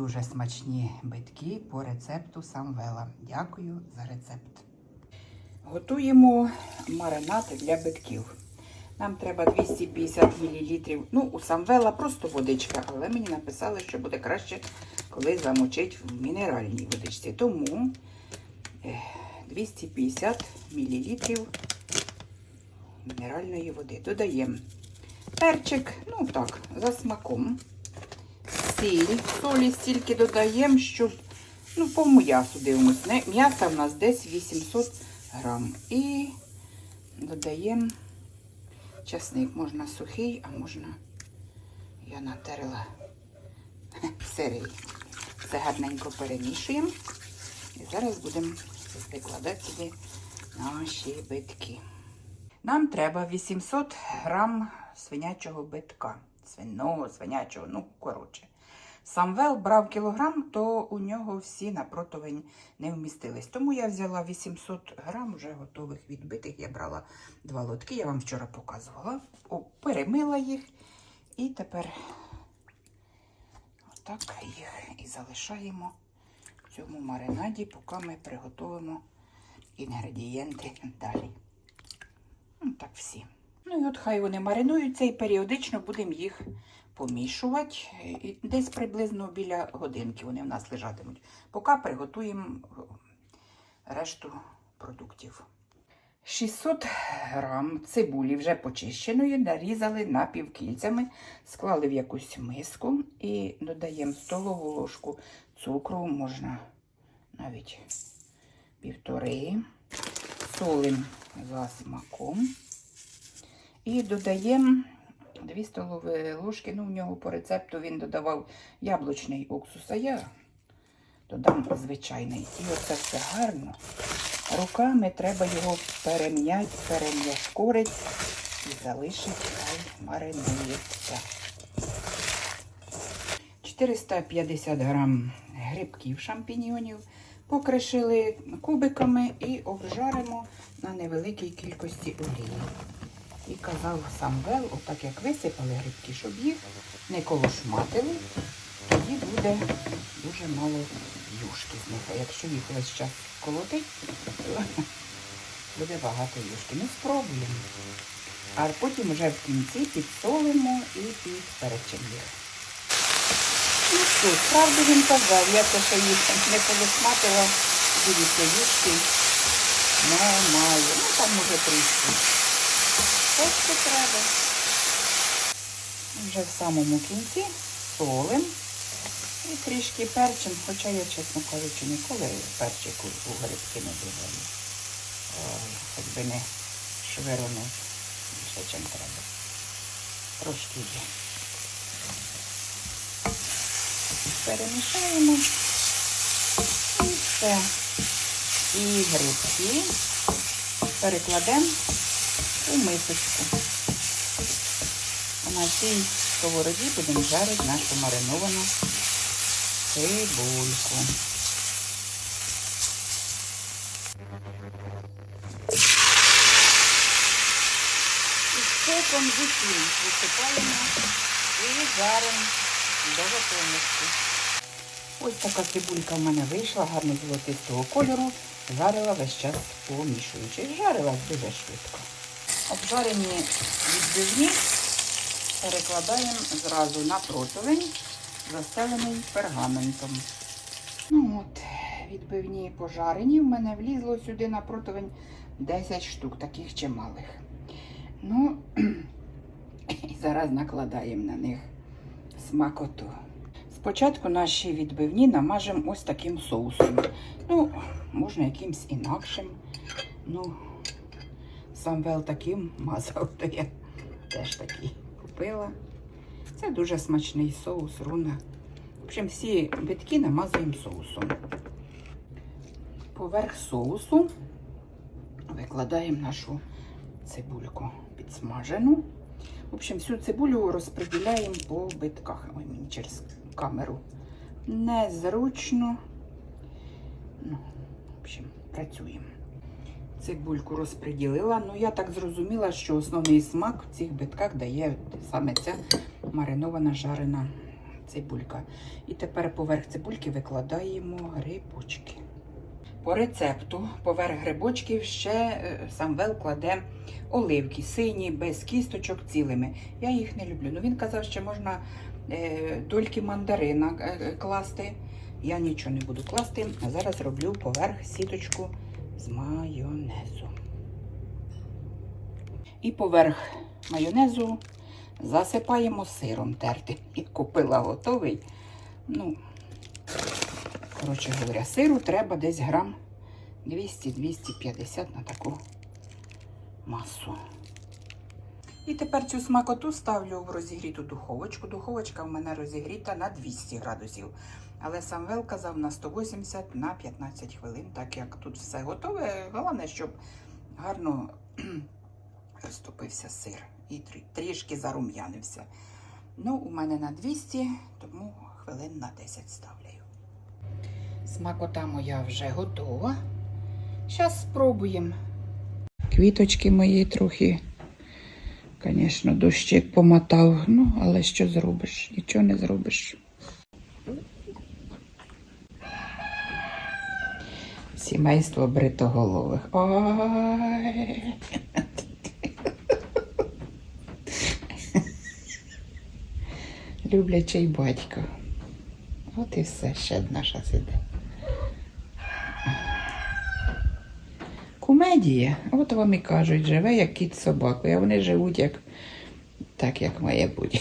Дуже смачні битки по рецепту Самвела. Дякую за рецепт. Готуємо маринад для битків. Нам треба 250 мл. Ну, у Самвела просто водичка, але мені написали, що буде краще, коли замочить в мінеральній водичці. Тому е, 250 мл мінеральної води. Додаємо перчик, ну так, за смаком. Сіль, солі стільки додаємо, щоб, ну, по м'ясу дивимось. М'яса в нас десь 800 грам. І додаємо часник. Можна сухий, а можна я натерла сирий. Все гарненько перемішуємо. І зараз будемо викладати сюди наші битки. Нам треба 800 грам свинячого битка. Свиного, свинячого, ну, коротше. Самвел брав кілограм, то у нього всі на противень не вмістились. Тому я взяла 800 грам вже готових відбитих. Я брала два лотки, я вам вчора показувала. О, перемила їх. І тепер отак їх і залишаємо в цьому маринаді, поки ми приготуємо інгредієнти далі. Ну, так всі. Ну і от хай вони маринуються і періодично будемо їх помішувати. І Десь приблизно біля годинки вони в нас лежатимуть. Поки приготуємо решту продуктів. 600 грам цибулі вже почищеної нарізали напівкільцями, склали в якусь миску і додаємо столову ложку цукру, можна навіть півтори. Солимо за смаком. І додаємо 2 столові ложки. Ну, в нього по рецепту він додавав яблучний уксус, а я додам звичайний. І оце все гарно. Руками треба його перем'яти, перем'яшкорити і залишити, хай маринується. 450 грам грибків шампіньйонів покришили кубиками і обжаримо на невеликій кількості олії. І казав Самвел, отак як висипали грибки, щоб їх не колошматили, тоді буде дуже мало юшки з них. А якщо їх весь час колотить, то буде багато юшки. Ну, спробуємо. А потім вже в кінці підсолимо і підперечимо їх. Ну що, правду він казав, я те, що їх не колосматила, дивіться, юшки немає. Ну там може трішки. Ось що треба. Вже в самому кінці солим і трішки перчим, хоча я, чесно кажучи, ніколи перчику у грибки не додаю. Ой, Хоч би не швирнув більше, чим треба. Трошки є. Перемішаємо і все. І грибки перекладемо у мисочку. А на цій сковороді будемо жарити нашу мариновану цибульку. І соком зусім висипаємо і жаримо до готовності. Ось така цибулька в мене вийшла, гарно золотистого кольору. Жарила весь час помішуючи. Жарила дуже швидко. Обжарені відбивні перекладаємо зразу на противень, застелений пергаментом. Ну от, відбивні пожарені. В мене влізло сюди на противень 10 штук, таких чималих. Ну, і зараз накладаємо на них смакоту. Спочатку наші відбивні намажемо ось таким соусом. Ну, можна якимсь інакшим. Ну, Самвел таким мазав, то я теж такий купила. Це дуже смачний соус, руна. В общем, всі битки намазуємо соусом. Поверх соусу викладаємо нашу цибульку підсмажену. В общем, всю цибулю розподіляємо по битках. Ой, мені через камеру. Незручно. Ну, в общем, працюємо. Цибульку розподілила. Ну, я так зрозуміла, що основний смак в цих битках дає саме ця маринована жарена цибулька. І тепер поверх цибульки викладаємо грибочки. По рецепту поверх грибочків ще е, Самвел кладе оливки сині, без кісточок цілими. Я їх не люблю. Ну він казав, що можна е, дольки мандарина е, класти. Я нічого не буду класти, а зараз роблю поверх сіточку з майонезу. І поверх майонезу засипаємо сиром тертим. І купила готовий. Ну, коротше говоря, сиру треба десь грам 200-250 на таку масу. І тепер цю смакоту ставлю в розігріту духовочку. Духовочка в мене розігріта на 200 градусів. Але Самвел казав на 180 на 15 хвилин, так як тут все готове. Головне, щоб гарно розтопився сир і трішки зарум'янився. Ну, у мене на 200, тому хвилин на 10 ставляю. Смакота моя вже готова. Зараз спробуємо. Квіточки мої трохи, звісно, дощик помотав. Ну, але що зробиш? Нічого не зробиш. Сімейство бритоголових. Ой. Люблячий батько. От і все, ще одна щас іде. Кумедія. От вам і кажуть, живе як кіт з собакою, а вони живуть як так, як має бути.